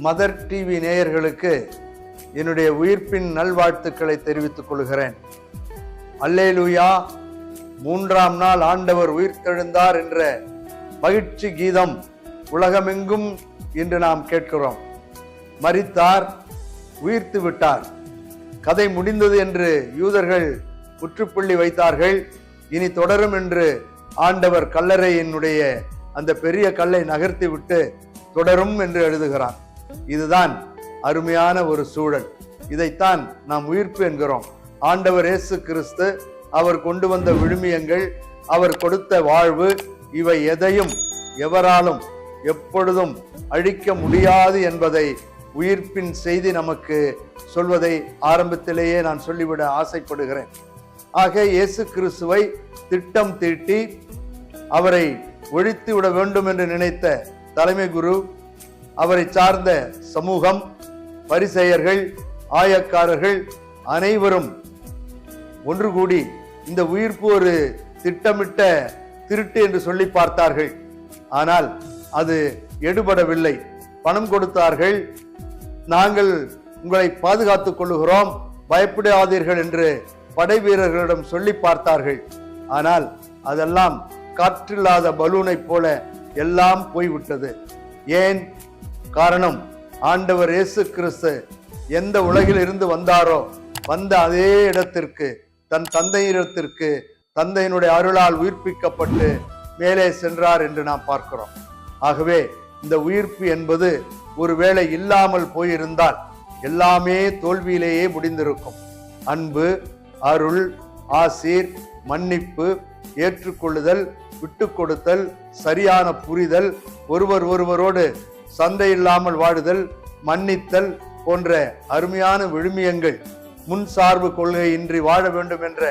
Mother TV நேயர்களுக்கு என்னுடைய உயிர்ப்பின் நல்வாழ்த்துக்களை தெரிவித்துக் கொள்கிறேன். அல்லேலூயா மூன்றாம் நாள் ஆண்டவர் உயிர்த்தெழுந்தார் என்ற மகிழ்ச்சி கீதம் உலகமெங்கும் இன்று நாம் கேட்கிறோம். மறித்தார் உயிர்த்து விட்டார். கதை முடிந்தது என்று யூதர்கள் முற்றுப்புள்ளி வைத்தார்கள். இனி தொடரும் என்று ஆண்டவர் கல்லறையினுடைய அந்த பெரிய கல்லை நகர்த்தி விட்டு தொடரும் என்று எழுதுகிறார். இதுதான் அருமையான ஒரு சூழல். இதைத்தான் நாம் உயிர்ப்பு என்கிறோம். ஆண்டவர் இயேசு கிறிஸ்து அவர் கொண்டு வந்த விழுமியங்கள் அவர் கொடுத்த வாழ்வு இவை எதையும் எவராலும் எப்பொழுதும் அழிக்க முடியாது என்பதை உயிர்ப்பின் செய்தி நமக்கு சொல்வதை ஆரம்பத்திலேயே நான் சொல்லிவிட ஆசைப்படுகிறேன். ஆக இயேசு கிறிஸ்துவை திட்டம் தீட்டி அவரை ஒழித்து விட வேண்டும் என்று நினைத்த தலைமை குரு அவரை சார்ந்த சமூகம் பரிசெயர்கள் ஆயக்காரர்கள் அனைவரும் ஒன்று கூடி இந்த உயிர்ப்பு ஒரு திட்டமிட்ட திருட்டு என்று சொல்லி பார்த்தார்கள். ஆனால் அது எடுபடவில்லை. பணம் கொடுத்தார்கள். நாங்கள் உங்களை பாதுகாத்துக் கொள்ளுகிறோம். பயப்படாதீர்கள் என்று படை வீரர்களிடம் சொல்லி பார்த்தார்கள். ஆனால் அதெல்லாம் காற்றில்லாத பலூனைப் போல எல்லாம் போய்விட்டது. ஏன் காரணம் ஆண்டவர் இயேசு கிறிஸ்து எந்த உலகில் இருந்து வந்தாரோ வந்த அதே இடத்திற்கு தன் தந்தையிடத்திற்கு தந்தையினுடைய அருளால் உயிர்ப்பிக்கப்பட்டு மேலே சென்றார் என்று நாம் பார்க்கிறோம். ஆகவே இந்த உயிர்ப்பு என்பது ஒருவேளை இல்லாமல் போயிருந்தால் எல்லாமே தோல்வியிலேயே முடிந்திருக்கும். அன்பு அருள் ஆசீர் மன்னிப்பு ஏற்றுக்கொள்ளுதல் விட்டு கொடுத்தல் சரியான புரிதல் ஒருவர் ஒருவரோடு சந்தை இல்லாமல் வாழுதல் மன்னித்தல் போன்ற அருமையான விழுமியங்கள் முன் சார்பு கொள்கையின்றி வாழ வேண்டும் என்ற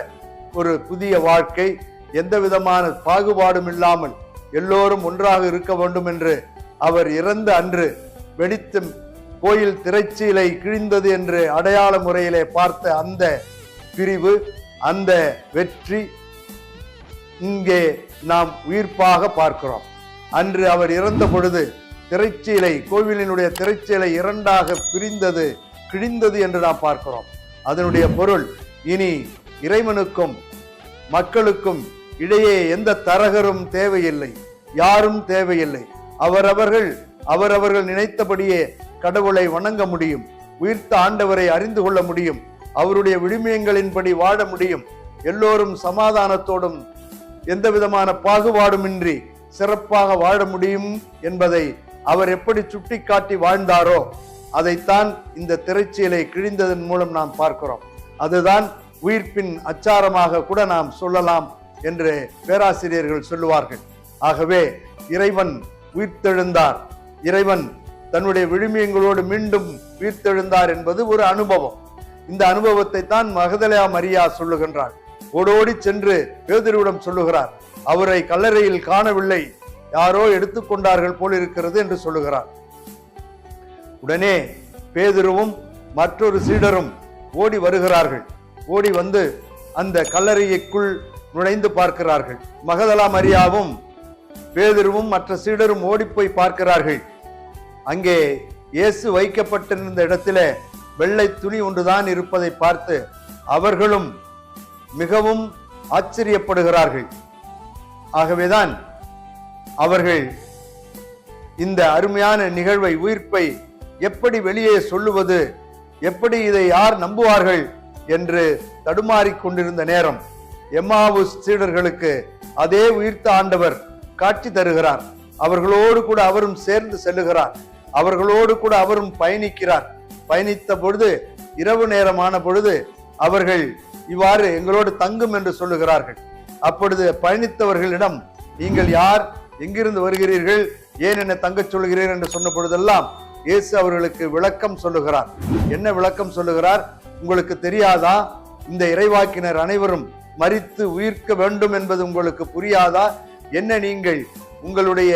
ஒரு புதிய வாழ்க்கை எந்த விதமான பாகுபாடும் இல்லாமல் எல்லோரும் ஒன்றாக இருக்க வேண்டும் என்று அவர் இறந்த அன்று வெடித்து கோயில் திரைச்சீலை கிழிந்தது என்று அடையாள முறையிலே பார்த்த அந்த பிரிவு அந்த வெற்றி இங்கே நாம் உயிர்ப்பாக பார்க்கிறோம். அன்று அவர் இறந்த பொழுது திரைச்சீலை கோவிலினுடைய திரைச்சீலை இரண்டாக பிரிந்தது கிழிந்தது என்று நாம் பார்க்கிறோம். அதனுடைய பொருள் இனி இறைவனுக்கும் மக்களுக்கும் இடையே எந்த தரகரும் தேவையில்லை யாரும் தேவையில்லை. அவரவர்கள் அவரவர்கள் நினைத்தபடியே கடவுளை வணங்க முடியும் உயிர்த்த ஆண்டவரை அறிந்து கொள்ள முடியும் அவருடைய விழுமியங்களின்படி வாழ முடியும். எல்லோரும் சமாதானத்தோடும் எந்த விதமான பாகுபாடுமின்றி சிறப்பாக வாழ முடியும் என்பதை அவர் எப்படி சுட்டிக்காட்டி வாழ்ந்தாரோ அதைத்தான் இந்த திரைச்சீலை கிழிந்ததன் மூலம் நாம் பார்க்கிறோம். அதுதான் உயிர்ப்பின் அச்சாரமாக கூட நாம் சொல்லலாம் என்று பேராசிரியர்கள் சொல்லுவார்கள். ஆகவே இறைவன் உயிர்த்தெழுந்தார். இறைவன் தன்னுடைய விழுமியங்களோடு மீண்டும் உயிர்த்தெழுந்தார் என்பது ஒரு அனுபவம். இந்த அனுபவத்தை தான் மகதலையா மரியா சொல்லுகின்றார் ஓடோடி சென்று பேதுருவிடம் சொல்லுகிறார். அவரை கல்லறையில் காணவில்லை. யாரோ எடுத்துக்கொண்டார்கள் போல் இருக்கிறது என்று சொல்லுகிறார். உடனே பேதுருவும் மற்றொரு சீடரும் ஓடி வருகிறார்கள். ஓடி வந்து அந்த கல்லறைக்குள் நுழைந்து பார்க்கிறார்கள். மகதலா மரியாவும் பேதுருவும் மற்ற சீடரும் ஓடிப்போய் பார்க்கிறார்கள். அங்கே இயேசு வைக்கப்பட்டிருந்த இடத்துல வெள்ளை துணி ஒன்றுதான் இருப்பதை பார்த்து அவர்களும் மிகவும் ஆச்சரியப்படுகிறார்கள். ஆகவேதான் அவர்கள் இந்த அருமையான நிகழ்வை உயிர்ப்பை எப்படி வெளியே சொல்லுவது எப்படி இதை யார் நம்புவார்கள் என்று தடுமாறிக் கொண்டிருந்த நேரம் எம்மாவு சீடர்களுக்கு அதே உயிர்த்த ஆண்டவர் காட்சி தருகிறார். அவர்களோடு கூட அவரும் சேர்ந்து செல்லுகிறார். அவர்களோடு கூட அவரும் பயணிக்கிறார். பயணித்த பொழுது இரவு நேரமான பொழுது அவர்கள் இவ்வாறு எங்களோடு தங்கும் என்று சொல்லுகிறார்கள். அப்பொழுது பயணித்தவர்களிடம் நீங்கள் யார்? எங்கிருந்து வருகிறீர்கள்? ஏன் என்னை தங்கச் சொல்கிறீர்கள் என்று சொன்ன பொழுதெல்லாம் இயேசு அவர்களுக்கு விளக்கம் சொல்லுகிறார். என்ன விளக்கம் சொல்லுகிறார்? உங்களுக்கு தெரியாதா? இந்த இறைவாக்கினர் அனைவரும் மறித்து உயிர்க்க வேண்டும் என்பது உங்களுக்கு புரியாதா? என்ன நீங்கள் உங்களுடைய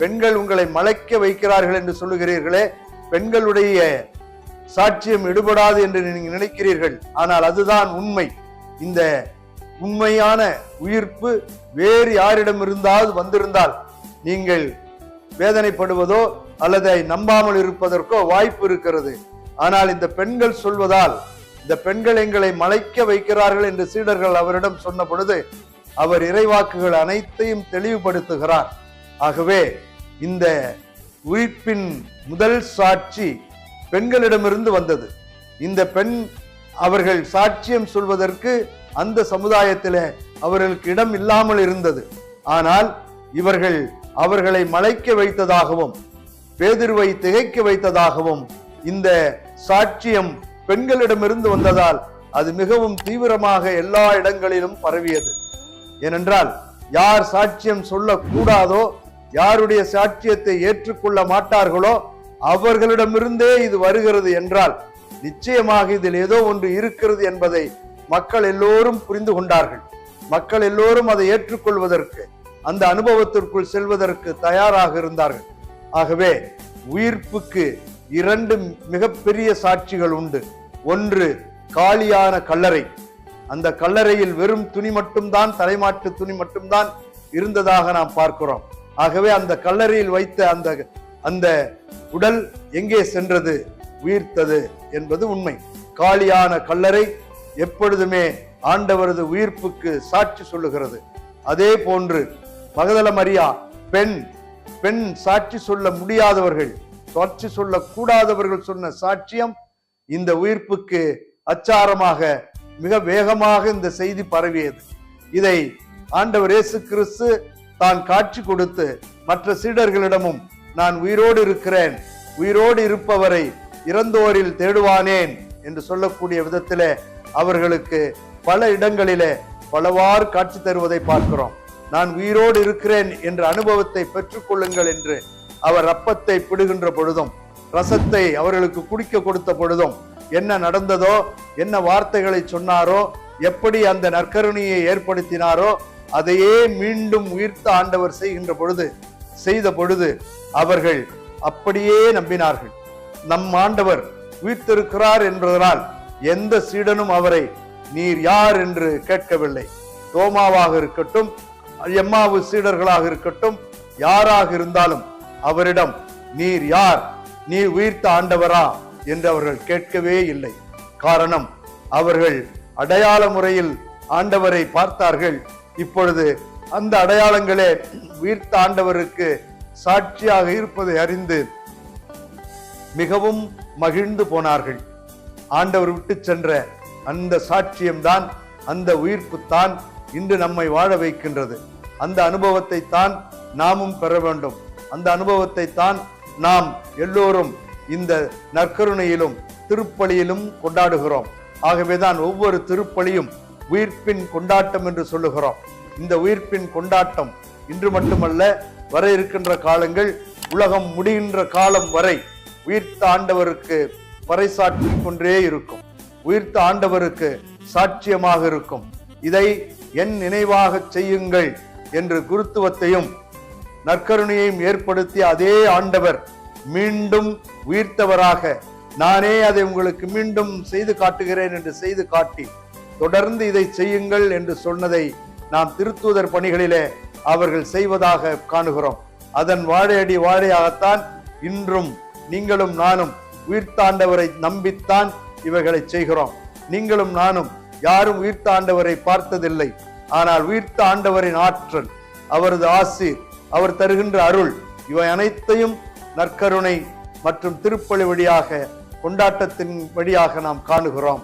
பெண்கள் உங்களை மலைக்க வைக்கிறார்கள் என்று சொல்லுகிறீர்களே? பெண்களுடைய சாட்சியம் எடுபடாது என்று நீங்கள் நினைக்கிறீர்கள். ஆனால் அதுதான் உண்மை. இந்த உண்மையான உயிர்ப்பு வேறு யாரிடம் இருந்தாவது வந்திருந்தால் நீங்கள் வேதனைப்படுவதோ அல்லது நம்பாமல் இருப்பதற்கோ வாய்ப்பு இருக்கிறது. ஆனால் இந்த பெண்கள் சொல்வதால் இந்த பெண்கள் எங்களை மலைக்க வைக்கிறார்கள் என்று சீடர்கள் அவரிடம் சொன்ன பொழுது அவர் இறைவாக்குகள் அனைத்தையும் தெளிவுபடுத்துகிறார். ஆகவே இந்த உயிர்ப்பின் முதல் சாட்சி பெண்களிடமிருந்து வந்தது. இந்த பெண் அவர்கள் சாட்சியம் சொல்வதற்கு அந்த சமுதாயத்தில் அவர்களுக்கு இடம் இல்லாமல் இருந்தது. ஆனால் இவர்கள் அவர்களை மலைக்க வைத்ததாகவும் பேதிருவை திகைக்க வைத்ததாகவும் இந்த சாட்சியம் பெண்களிடமிருந்து வந்ததால் அது மிகவும் தீவிரமாக எல்லா இடங்களிலும் பரவியது. ஏனென்றால் யார் சாட்சியம் சொல்லக்கூடாதோ யாருடைய சாட்சியத்தை ஏற்றுக்கொள்ள மாட்டார்களோ அவர்களிடமிருந்தே இது வருகிறது என்றால் நிச்சயமாக இதில் ஏதோ ஒன்று இருக்கிறது என்பதை மக்கள் எல்லோரும் புரிந்து கொண்டார்கள். மக்கள் எல்லோரும் அதை ஏற்றுக்கொள்வதற்கு அந்த அனுபவத்திற்குள் செல்வதற்கு தயாராக இருந்தார்கள். ஆகவே உயிர்ப்புக்கு இரண்டு மிகப்பெரிய சாட்சிகள் உண்டு. ஒன்று காலியான கல்லறை. அந்த கல்லறையில் வெறும் துணி மட்டும்தான் தலைமாட்டு துணி மட்டும்தான் இருந்ததாக நாம் பார்க்கிறோம். ஆகவே அந்த கல்லறையில் வைத்த அந்த அந்த உடல் எங்கே சென்றது உயிர்த்தது என்பது உண்மை. காலியான கல்லறை எப்பொழுதுமே ஆண்டவரது உயிர்ப்புக்கு சாட்சி சொல்லுகிறது. அதே போன்று மகதல மரியா பெண் பெண் சாட்சி சொல்ல முடியாதவர்கள் சாட்சி சொல்லக்கூடாதவர்கள் சொன்ன சாட்சியம் இந்த உயிர்ப்புக்கு அச்சாரமாக மிக வேகமாக இந்த செய்தி பரவியது. இதை ஆண்டவர் இயேசு கிறிஸ்து தான் காட்சி கொடுத்து மற்ற சீடர்களிடமும் நான் உயிரோடு இருக்கிறேன் உயிரோடு இருப்பவரை இறந்தோரில் தேடுவானேன் என்று சொல்லக்கூடிய விதத்திலே அவர்களுக்கு பல இடங்களிலே பலவாறு காட்சி தருவதை பார்க்கிறோம். நான் உயிரோடு இருக்கிறேன் என்ற அனுபவத்தை பெற்றுக்கொள்ளுங்கள் என்று அவர் ரப்பத்தை பிடுகின்ற பொழுதும் ரசத்தை அவர்களுக்கு குடிக்க கொடுத்த பொழுதும் என்ன நடந்ததோ என்ன வார்த்தைகளை சொன்னாரோ எப்படி அந்த நற்கருணையை ஏற்படுத்தினாரோ அதையே மீண்டும் உயிர்த்த ஆண்டவர் செய்கின்ற பொழுது செய்த பொழுது அவர்கள் அப்படியே நம்பினார்கள். நம் ஆண்டவர் உயிர்த்திருக்கிறார் என்பதனால் எந்த சீடனும் அவரை நீர் யார் என்று கேட்கவில்லை. தோமாவாக இருக்கட்டும் எம்மாவு சீடர்களாக இருக்கட்டும் யாராக இருந்தாலும் அவரிடம் நீர் யார்? நீர் உயிர்த்த ஆண்டவரா? என்று அவர்கள் கேட்கவே இல்லை. காரணம் அவர்கள் அடையாள முறையில் ஆண்டவரை பார்த்தார்கள். இப்பொழுது அந்த அடையாளங்களே உயிர்த்த ஆண்டவருக்கு சாட்சியாக இருப்பதை அறிந்து மிகவும் மகிழ்ந்து போனார்கள். ஆண்டவர் விட்டு சென்ற அந்த சாட்சியம்தான் அந்த உயிர்ப்பு தான் இன்று நம்மை வாழ வைக்கின்றது. அந்த அனுபவத்தை தான் நாமும் பெற வேண்டும். அந்த அனுபவத்தை தான் நாம் எல்லோரும் இந்த நற்கருணையிலும் திருப்பலியிலும் கொண்டாடுகிறோம். ஆகவேதான் ஒவ்வொரு திருப்பலியும் உயிர்ப்பின் கொண்டாட்டம் என்று சொல்லுகிறோம். இந்த உயிர்ப்பின் கொண்டாட்டம் இன்று மட்டுமல்ல வர இருக்கின்ற காலங்கள் உலகம் முடிகின்ற காலம் வரை உயிர்த்த ஆண்டவருக்கு பறைசாற்றி கொண்டே இருக்கும். உயிர்த்த ஆண்டவருக்கு சாட்சியமாக இருக்கும். இதை என் நினைவாக செய்யுங்கள் என்று குருத்துவத்தையும் நற்கருணையையும் ஏற்படுத்திய அதே ஆண்டவர் மீண்டும் உயிர்த்தவராக நானே அதை உங்களுக்கு மீண்டும் செய்து காட்டுகிறேன் என்று செய்து காட்டி தொடர்ந்து இதை செய்யுங்கள் என்று சொன்னதை நாம் திருத்தூதர் பணிகளிலே அவர்கள் செய்வதாக காணுகிறோம். அதன் வாழையடி வாழையாகத்தான் இன்றும் நீங்களும் நானும் உயிர்த்தாண்டவரை நம்பித்தான் இவைகளை செய்கிறோம். நீங்களும் நானும் யாரும் உயிர்த்த ஆண்டவரை பார்த்ததில்லை. ஆனால் உயிர்த்த ஆண்டவரின் ஆற்றல் அவரது ஆசீர் அவர் தருகின்ற அருள் இவை அனைத்தையும் நற்கருணை மற்றும் திருப்பலி வழியாக கொண்டாட்டத்தின் வழியாக நாம் காணுகிறோம்.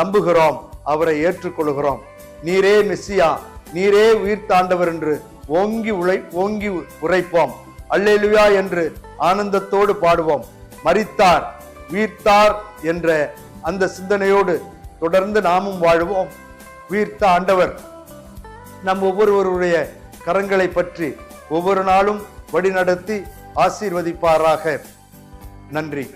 நம்புகிறோம் அவரை ஏற்றுக்கொள்கிறோம். நீரே மெஸ்ஸியா நீரே உயிர்த்தாண்டவர் என்று ஓங்கி உழை ஓங்கி உரைப்போம். அல்லேலுயா என்று ஆனந்தத்தோடு பாடுவோம். மறித்தார் உயிர்த்தார் என்ற அந்த சிந்தனையோடு தொடர்ந்து நாமும் வாழ்வோம். உயிர்த்த ஆண்டவர் நம் ஒவ்வொருவருடைய கரங்களை பற்றி ஒவ்வொரு நாளும் வழிநடத்தி ஆசீர்வதிப்பாராக. நன்றி.